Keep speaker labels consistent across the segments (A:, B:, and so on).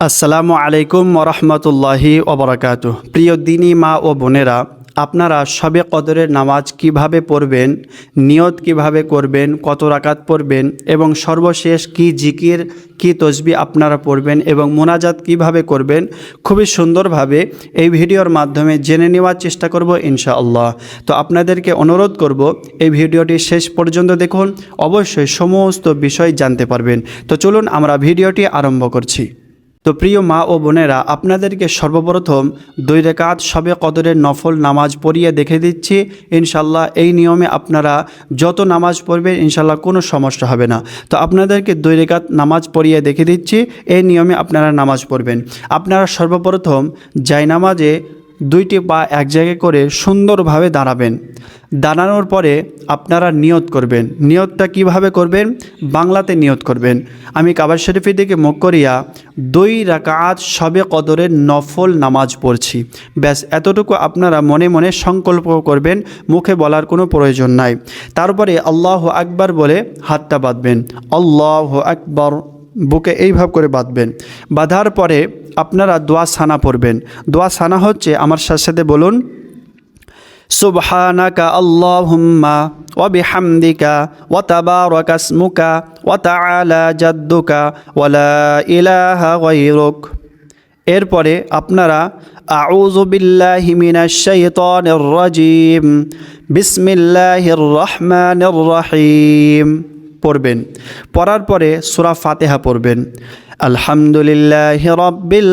A: আসসালামু আলাইকুম ওরহমতুল্লাহি ওবরাকাত প্রিয় দিনী মা ও বোনেরা, আপনারা সবে কদরের নামাজ কীভাবে পড়বেন, নিয়ত কীভাবে করবেন, কত রাকাত পড়বেন এবং সর্বশেষ কি জিকির, কি তসবি আপনারা পড়বেন এবং মোনাজাত কীভাবে করবেন, খুবই সুন্দরভাবে এই ভিডিওর মাধ্যমে জেনে নেওয়ার চেষ্টা করব ইনশাআল্লাহ। তো আপনাদেরকে অনুরোধ করব, এই ভিডিওটি শেষ পর্যন্ত দেখুন, অবশ্যই সমস্ত বিষয় জানতে পারবেন। তো চলুন আমরা ভিডিওটি আরম্ভ করছি। তো প্রিয় মা ও বোনেরা, আপনাদেরকে সর্বপ্রথম দুই রেকাত সবে কদরের নফল নামাজ পড়িয়ে দেখে দিচ্ছি। ইনশাল্লাহ এই নিয়মে আপনারা যত নামাজ পড়বেন ইনশাল্লাহ কোনো সমস্যা হবে না। তো আপনাদেরকে দুই রেকাত নামাজ পড়িয়ে দেখে দিচ্ছি। এই নিয়মে আপনারা নামাজ পড়বেন। আপনারা সর্বপ্রথম যাই নামাজে দুইটি পা এক জায়গায় করে সুন্দরভাবে দাঁড়াবেন। দাঁড়ানোর পরে আপনারা নিয়ত করবেন। নিয়তটা কীভাবে করবেন? বাংলাতে নিয়ত করবেন। আমি কাবার শরীফের দিকে মুখ করিয়া দুই রাকাত সবে কদরের নফল নামাজ পড়ছি। ব্যাস, এতটুকু আপনারা মনে মনে সংকল্প করবেন, মুখে বলার কোনো প্রয়োজন নাই। তারপরে আল্লাহ আকবার বলে হাতটা বাঁধবেন। আল্লাহ আকবর, বুকে এইভাবে করে বাঁধবেন। বাঁধার পরে আপনারা দোয়া সানা পড়বেন। দোয়া সানা হচ্ছে আমার সাথে সাথে বলুন, সুবহানাকা আল্লাহুম্মা ওয়া বিহামদিকা ওয়া তাবারাকা ইসমুকা ওয়া তাআলা জাদ্দুকা ওয়া লা ইলাহা গায়রুক। এরপরে আপনারা, আউযু বিল্লাহি মিনাশ শাইতানির রাজিম, বিসমিল্লাহির রহমানির রহিম। পড়বেন। পড়ার পরে সুরা ফাতেহা পড়বেন। আলহামদুলিল্লাহ রব্বিল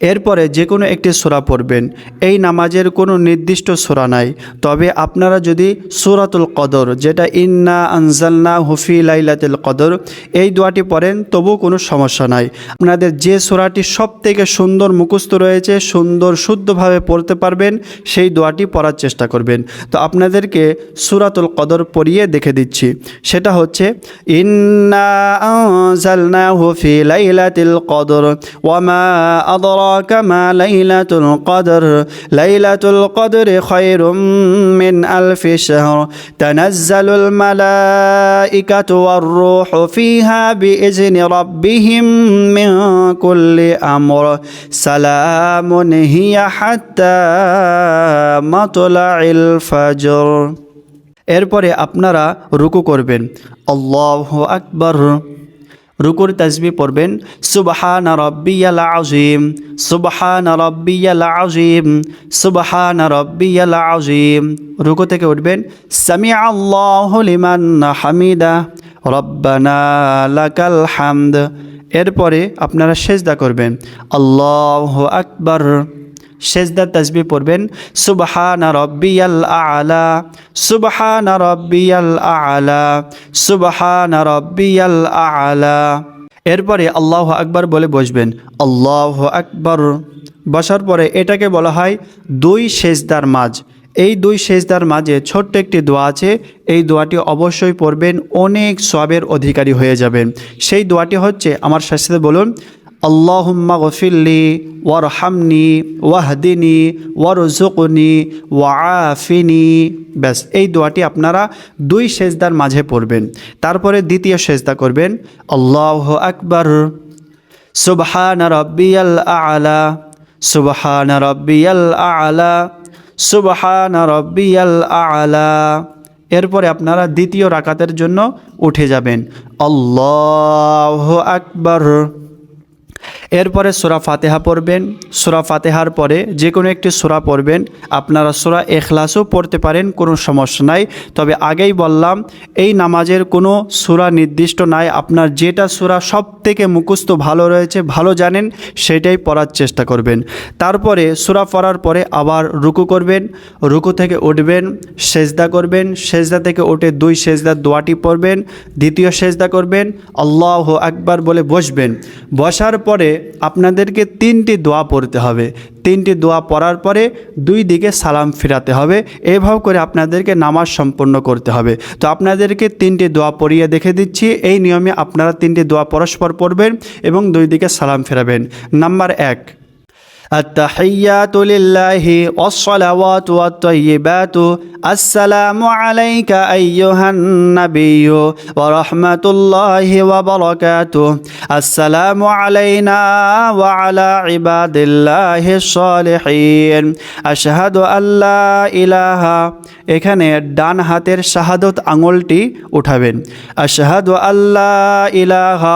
A: এরপরে যে কোনো একটি সোরা পড়বেন। এই নামাজের কোনো নির্দিষ্ট সোরা নাই। তবে আপনারা যদি সুরাতুল কদর, যেটা ইন্না আনজালনা হুফি লাইলাতুল কদর, এই দোয়াটি পড়েন তবু কোনো সমস্যা নাই। আপনাদের যে সোরাটি সব থেকে সুন্দর মুখস্থ রয়েছে, সুন্দর শুদ্ধভাবে পড়তে পারবেন, সেই দোয়াটি পড়ার চেষ্টা করবেন। তো আপনাদেরকে সুরাতুল কদর পড়িয়ে দেখে দিচ্ছি। সেটা হচ্ছে, ইন্না আনজালনা হুফি লাইলাতুল কদর ওয়ামা আদর أدراك ما ليلة القدر ليلة القدر خير من ألف شهر تنزل الملائكة والروح فيها بإذن ربهم من كل أمر سلام هي حتى مطلع الفجر এরপরে আপনারা রুকু করবেন আল্লাহ আকবর রুকুর তাজবি পড়বেন, সুবহান রব্বিয়াল আজিম সুবহান রব্বিয়াল আজিম সুবহান রব্বিয়াল আজিম রুকু থেকে উঠবেন সামি আল্লাহ লিমান হামিদা, রব্বানা লাকাল হামদ। এরপরে আপনারা সেজদা করবেন, আল্লাহ আকবর। সেজদা তসবি পড়বেন। সুবহানা রব্বিয়াল আলা, সুবহানা রব্বিয়াল আলা, সুবহানা রব্বিয়াল আলা। এরপরে আল্লাহ আকবার বলে বসবেন। আল্লাহ আকবর। বসার পরে এটাকে বলা হয় দুই সেজদার মাঝ। এই দুই সেজদার মাঝে ছোট্ট একটি দোয়া আছে। এই দোয়াটি অবশ্যই পড়বেন। অনেক সবের অধিকারী হয়ে যাবেন। সেই দোয়াটি হচ্ছে, আমার সাথে বলুন আল্লাহুম্মা গফিল্লি ওয়ারহামনি, ওয়াহদিনী ওয়ারজুকনি ওয়াফিনি ব্যাস, এই দোয়াটি আপনারা দুই সেজদার মাঝে পড়বেন। তারপরে দ্বিতীয় সেজদা করবেন, আল্লাহ আকবর, সুবহান রব্বিয়াল আলা, সুবহান রব্বিয়াল আলা, সুবহান রব্বিয়াল আলা। এরপরে আপনারা দ্বিতীয় রাকাতের জন্য উঠে যাবেন, আল্লাহ আকবর। এরপরে সোরা ফাতেহা পড়বেন। সোরা ফাতেহার পরে যে কোনো একটি সোরা পড়বেন। আপনারা সোরা এখলাসও পড়তে পারেন, কোনো সমস্যা নাই। তবে আগেই বললাম, এই নামাজের কোনো সোরা নির্দিষ্ট নাই। আপনার যেটা সোরা সব থেকে মুখস্থ ভালো রয়েছে, ভালো জানেন, সেটাই পড়ার চেষ্টা করবেন। তারপরে সোরা পড়ার পরে আবার রুকু করবেন। রুকু থেকে উঠবেন, সেজদা করবেন। সেজদা থেকে উঠে দুই সেজদার দোয়াটি পড়বেন। দ্বিতীয় সেজদা করবেন। আল্লাহ আকবার বলে বসবেন। বসার পরে আপনাদেরকে তিনটি দোয়া পড়তে হবে। তিনটি দোয়া পড়ার পরে দুই দিকে সালাম ফিরাতে হবে। এভাবে করে আপনাদেরকে নামাজ সম্পন্ন করতে হবে। তো আপনাদেরকে তিনটি দোয়া পড়িয়ে দেখে দিচ্ছি। এই নিয়মে আপনারা তিনটি দোয়া পরস্পর পড়বেন এবং দুই দিকে সালাম ফেরাবেন। নাম্বার এক التحيات لله والصلوات والطيبات السلام عليك أيها النبي ورحمة الله وبركاته السلام علينا وعلى عباد الله الصالحين أشهد أن لا إله এখানে ডান হাতের শাহাদত আঙুলটি উঠাবেন আশহাদু আল্লাহ ইলাহা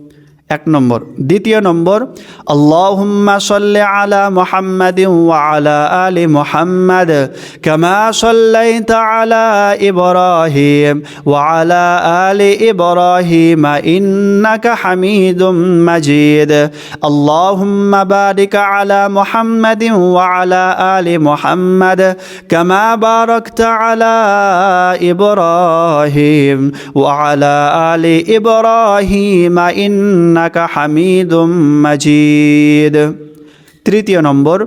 A: এক নম্বর। দ্বিতীয় নম্বর, আল্লাহুম্মা সাল্লি আলা মুহাম্মাদিন ওয়া আলা মুহাম্মাদ কামা সাল্লাইতা আলা ইব্রাহিম আলা ইব্রাহিম ইন্নাকা হামিদুম মাজিদ। আল্লাহুম্মা আলা মুহাম্মাদিন ওয়া আলি মুহাম্মাদ কামা বারাকতা আলা ইব্রাহিম ওয়া আলা আলি ইব্রাহিম ইন্না ইন্নাকা হামিদুম মাজিদ। তৃতীয় নম্বর,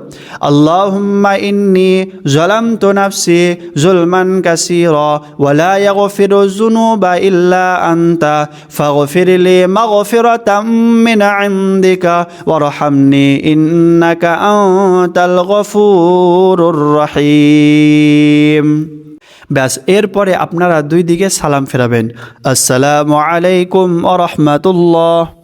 A: আল্লাহুম্মা ইন্নি জলামতু নাফসি জুলমান কাসীরা ওয়ালা ইয়াগফিরু যুনুবা ইল্লা আনতা ফাগফির লি মাগফিরাতাম মিন ইনদিকা ওয়ারহামনি ইন্নাকা আনতাল গফুরুর রহিম। ব্যাস, এরপরে আপনারা দুই দিকে সালাম ফেরাবেন। আসসালামু আলাইকুম ও রহমতুল্লাহ।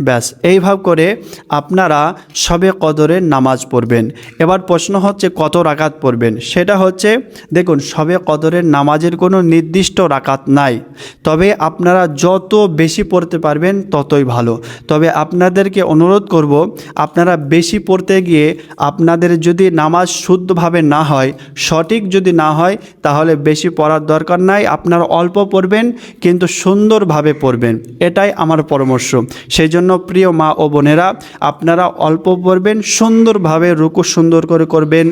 A: ব্যাস এইভাবে করে আপনারা সবে কদরের নামাজ পড়বেন। এবার প্রশ্ন হচ্ছে, কত রাকাত পড়বেন? সেটা হচ্ছে, দেখুন, সবে কদরের নামাজের কোনো নির্দিষ্ট রাকাত নাই। তবে আপনারা যত বেশি পড়তে পারবেন, ততই ভালো। তবে আপনাদেরকে অনুরোধ করব, আপনারা বেশি পড়তে গিয়ে আপনাদের যদি নামাজ শুদ্ধভাবে না হয়, সঠিক যদি না হয়, তাহলে বেশি পড়ার দরকার নাই। আপনারা অল্প পড়বেন, কিন্তু সুন্দরভাবে পড়বেন। এটাই আমার পরামর্শ। সেই জন্য জন্য প্রিয় মা ও বোনেরা আপনারা অল্প পড়বেন সুন্দরভাবে রুকু সুন্দর করে করবেন।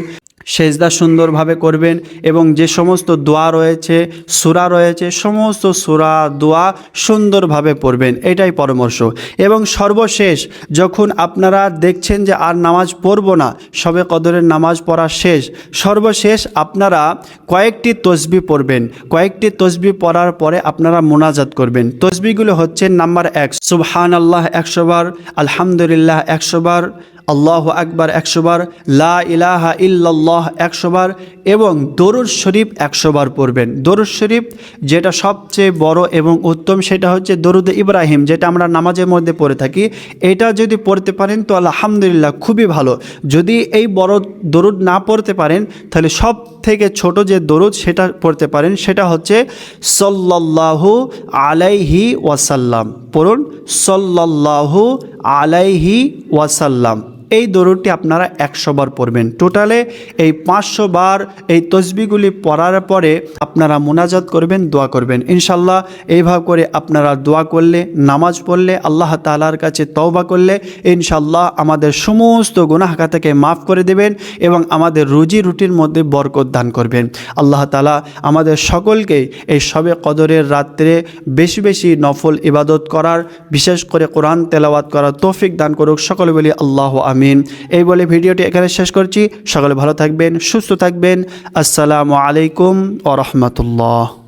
A: সেজদা সুন্দরভাবে করবেন এবং যে সমস্ত দোয়া রয়েছে, সুরা রয়েছে, সমস্ত সুরা, দোয়া সুন্দরভাবে পড়বেন, এটাই পরামর্শ। এবং সর্বশেষ, যখন আপনারা দেখছেন যে আর নামাজ পড়ব না, সবে কদরের নামাজ পড়া শেষ, সর্বশেষ আপনারা কয়েকটি তসবি পড়বেন। কয়েকটি তসবি পড়ার পরে আপনারা মোনাজাত করবেন। তসবিগুলো হচ্ছে নাম্বার এক সুবহান আল্লাহ একশোবার আলহামদুলিল্লাহ একশোবার আল্লাহ আকবার একশোবার, লা ইলাহা ইল্লাল্লাহ একশোবার এবং দরুদ শরীফ একশোবার পড়বেন। দরুদ শরীফ যেটা সবচেয়ে বড় এবং উত্তম সেটা হচ্ছে দরুদ ইব্রাহিম, যেটা আমরা নামাজের মধ্যে পড়ে থাকি। এটা যদি পড়তে পারেন তো আলহামদুলিল্লাহ খুবই ভালো। যদি এই বড় দরুদ না পড়তে পারেন, তাহলে সব থেকে ছোট যে দরুদ সেটা পড়তে পারেন, সেটা হচ্ছে সল্লাল্লাহু আলাইহি ওয়াসাল্লাম। পড়ুন, সল্লাল্লাহু আলাইহি ওয়াসাল্লাম। এই দরুদটি আপনারা একশো বার পড়বেন। টোটালে এই পাঁচশো বার এই তসবিগুলি পড়ার পরে আপনারা মোনাজাত করবেন, দোয়া করবেন। ইনশাল্লাহ এইভাবে করে আপনারা দোয়া করলে, নামাজ পড়লে, আল্লাহ তালার কাছে তওবা করলে ইনশাল্লাহ আমাদের সমস্ত গুনাহাকা থেকে মাফ করে দেবেন এবং আমাদের রুজি রুটির মধ্যে বরকত দান করবেন। আল্লাহ তালা আমাদের সকলকেই এই সবে কদরের রাত্রে বেশি বেশি নফল ইবাদত করার, বিশেষ করে কোরআন তেলাওয়াত করার তৌফিক দান করুক। সকলে বলি আল্লাহ আমি আমিন। এই বলে ভিডিওটি এখানে শেষ করছি। সকলে ভালো থাকবেন, সুস্থ থাকবেন। আসসালামু আলাইকুম ও রহমতুল্লাহ।